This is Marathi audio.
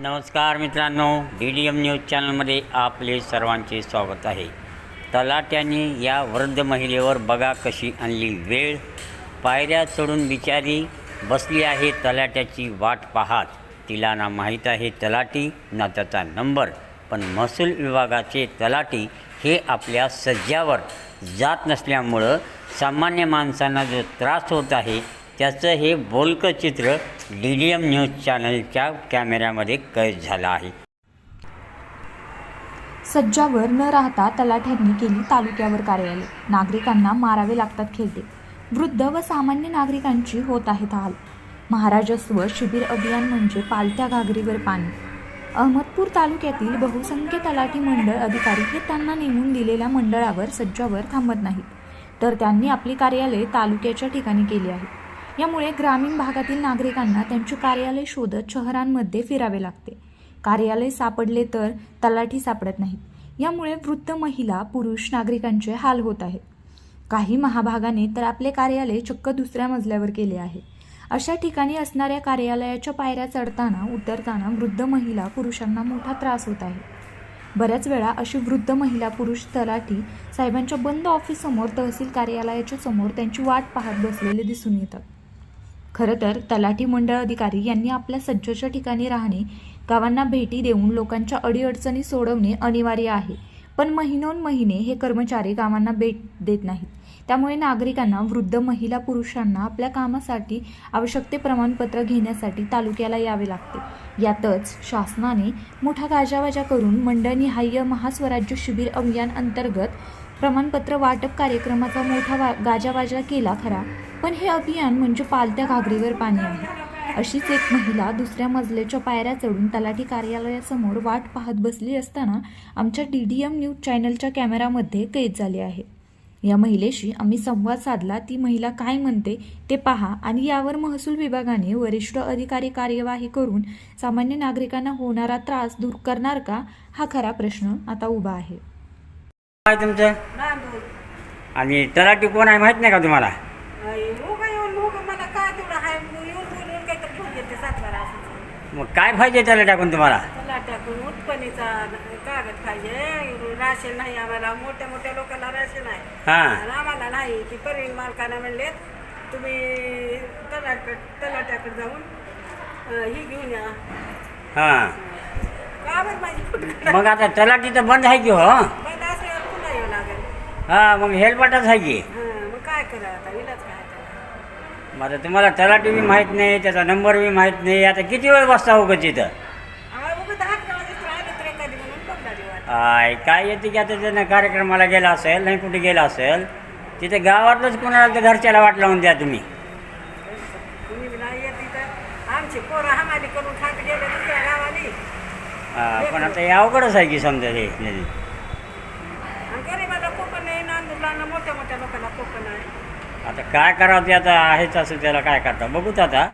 नमस्कार मित्रांनो डी डी एम न्यूज चॅनलमध्ये आपले सर्वांचे स्वागत आहे. तलाट्याने या वृद्ध महिलेवर बघा कशी आणली वेळ. पायऱ्या चढून बिचारी बसली आहे तलाट्याची वाट पाहात. तिला ना माहीत आहे तलाटी ना त्याचा नंबर पण महसूल विभागाचे तलाटी हे आपल्या सज्जावर जात नसल्यामुळं सामान्य माणसांना जो त्रास होत आहे त्याचं हे बोलकं चित्र डी डी एम न्यूज चॅनलच्या कॅमेऱ्यामध्ये कैद झालं आहे. सज्जावर न राहता तलाठ्यांनी केली तालुक्यावर कार्यालय. नागरिकांना मारावे लागतात खेळते. वृद्ध व सामान्य नागरिकांची होत आहेत हाल. महाराजस्व शिबिर अभियान म्हणजे पालत्या घागरीवर पाणी. अहमदपूर तालुक्यातील बहुसंख्य तलाठी मंडळ अधिकारी हे त्यांना नेमून दिलेल्या मंडळावर सज्जावर थांबत नाहीत. तर त्यांनी आपली कार्यालय तालुक्याच्या ठिकाणी केली आहे. यामुळे ग्रामीण भागातील नागरिकांना त्यांचे कार्यालय शोधत शहरांमध्ये फिरावे लागते. कार्यालय सापडले तर तलाठी सापडत नाहीत. यामुळे वृद्ध महिला पुरुष नागरिकांचे हाल होत आहेत. काही महाभागाने तर आपले कार्यालय चक्क दुसऱ्या मजल्यावर केले आहे. अशा ठिकाणी असणाऱ्या कार्यालयाच्या पायऱ्या चढताना उतरताना वृद्ध महिला पुरुषांना मोठा त्रास होत आहे. बऱ्याच वेळा अशी वृद्ध महिला पुरुष तलाठी साहेबांच्या बंद ऑफिससमोर तहसील कार्यालयाच्या समोर त्यांची वाट पाहत बसलेले दिसून येतात. खरं तर तलाठी मंडळ अधिकारी यांनी आपल्या सज्जच्या ठिकाणी राहणे गावांना भेटी देऊन लोकांच्या अडीअडचणी सोडवणे अनिवार्य आहे. पण महिनोन महिने हे कर्मचारी गावांना भेट देत नाहीत. त्यामुळे नागरिकांना वृद्ध महिला पुरुषांना आपल्या कामासाठी आवश्यक ते प्रमाणपत्र घेण्यासाठी तालुक्याला यावे लागते. यातच शासनाने मोठा गाजावाजा करून मंडळनिहाय्य महास्वराज्य शिबिर अभियान अंतर्गत प्रमाणपत्र वाटप कार्यक्रमाचा मोठा वा गाजावाजा केला खरा. पण हे अभियान म्हणजे पालत्या घागरीवर पाणी आहे. अशीच एक महिला दुसऱ्या मजल्याच्या पायऱ्या चढून तलाठी कार्यालयासमोर वाट पाहत बसली असताना आमच्या डी डी एम न्यूज चॅनलच्या कॅमेरामध्ये कैद झाली आहे. या महिलेशी आम्ही संवाद साधला ती महिला काय म्हणते ते पहा आणि यावर महसूल विभागाने वरिष्ठ अधिकारी कार्यवाही करून सामान्य नागरिकांना होणारा त्रास दूर करणार का? हा खरा प्रश्न आता उभा आहे. काय तुमचं? नांदूर आणि तलाठी कोण आहे माहीत नाही का तुम्हाला? उगा येऊन उगा मला काय तेवढं हाय? येऊन बोलून काहीतरी घेऊन घेते सातबारा असं. मग काय पाहिजे त्याला टाकून तुम्हाला? टाकून उत्पन्नीचा कागद पाहिजे. राशन नाही आम्हाला. मोठ्या मोठ्या लोकांना राशन आहे. हां. आणि आम्हाला नाही. ती परवीन मालकानं म्हणले तुम्ही तलाट तलाट्याकडे जाऊन अं, ही घेऊन या. हां. का बरं माझी फुटकड मग आता तलाठी तर बंद आहे की हो? हां मग हेल्पटच आहे की? हां मग काय करा आता? विलाच काय आता? मग आता तुम्हाला तलाठी बी माहीत नाही त्याचा नंबर बी माहीत नाही. आता किती वेळ बसता हो का तिथं आम्हाला उगा दहा अकरा वाजता राहिले तर एखादी म्हणून बघणार वाट आय काय येते की आता त्यानं कार्यक्रमाला गेला असेल नाही कुठे गेला असेल तिथे गावातलंच कोणाला तर घरच्याला वाट लावून द्या तुम्ही. तुम्ही नाही येत इथं. आमची पोरं हमाली करून खात गेले दुसऱ्या गावाली. हां पण आता हे अवघडच आहे की समजा हे. मोठ्या मोठ्या लोकांना कोकण आहे. आता काय करावं ते आता आहेच असं त्याला काय करता? बघूत आता.